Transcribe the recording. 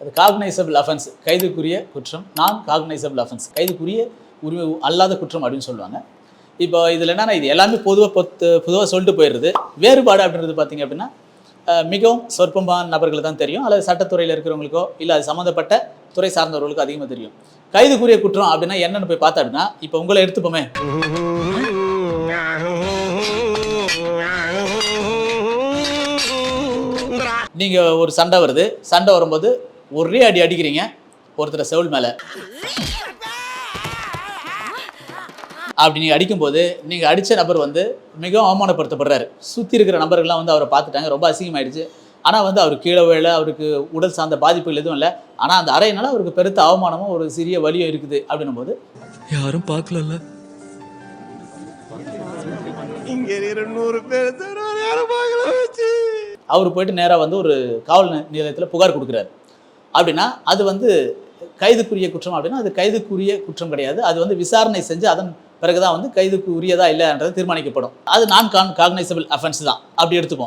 அது cognisable offence கைதுக்குரிய குற்றம். நான் காக்னைசபிள் அஃபென்ஸ் கைதுக்குரிய உரிமை அல்லாத குற்றம் அப்படின்னு சொல்லுவாங்க. இப்போ இதில் என்னன்னா இது எல்லாமே பொதுவாக பொத்து பொதுவாக சொல்லிட்டு போயிடுது வேறுபாடு அப்படின்றது பார்த்திங்க அப்படின்னா மிகவும் சொற்பமான நபர்களுக்கு தான் தெரியும். அல்லது சட்டத்துறையில் இருக்கிறவங்களுக்கோ இல்லை அது சம்மந்தப்பட்ட துறை சார்ந்தவர்களுக்கோ அதிகமாக தெரியும். கைதுக்குரிய குற்றம் அப்படின்னா என்னென்னு போய் பார்த்தா அப்படின்னா இப்போ உங்களை எடுத்துப்போமே. நீங்கள் ஒரு சண்டை வருது. சண்டை வரும்போது ஒரே அடி அடிக்கிறீங்க. ஒருத்தரை செவுள் மேலே. அப்படி நீங்கள் அடிக்கும்போது நீங்கள் அடித்த நபர் வந்து மிகவும் அவமானப்படுத்தப்படுறாரு. சுற்றி இருக்கிற நபர்கள்லாம் வந்து அவரை பார்த்துட்டாங்க. ரொம்ப அசிங்கமாயிடுச்சு. ஆனால் வந்து அவர் கீழே விழ அவருக்கு உடல் சார்ந்த பாதிப்புகள் எதுவும் இல்லை. ஆனால் அந்த அறையினால அவருக்கு பெருத்த அவமானமும் ஒரு சிறிய வலியும் இருக்குது அப்படின்னும் போது யாரும் பார்க்கலல்ல. இங்க இருநூறு பேர் தருவார் யாரும் பார்க்கல வச்சு. அவர் போயிட்டு நேராக வந்து ஒரு காவல் நிலையத்தில் புகார் கொடுக்குறாரு. அப்படின்னா அது வந்து கைதுக்குரிய குற்றம் அப்படின்னா அது கைதுக்குரிய குற்றம் கிடையாது. அது வந்து விசாரணை செஞ்சு அதன் பிறகுதான் வந்து கைதுக்கு உரியதா இல்லைன்றது தீர்மானிக்கப்படும். அது நான் கான் காக்னைசபிள் அஃபென்ஸ் தான். அப்படி எடுத்துப்போம்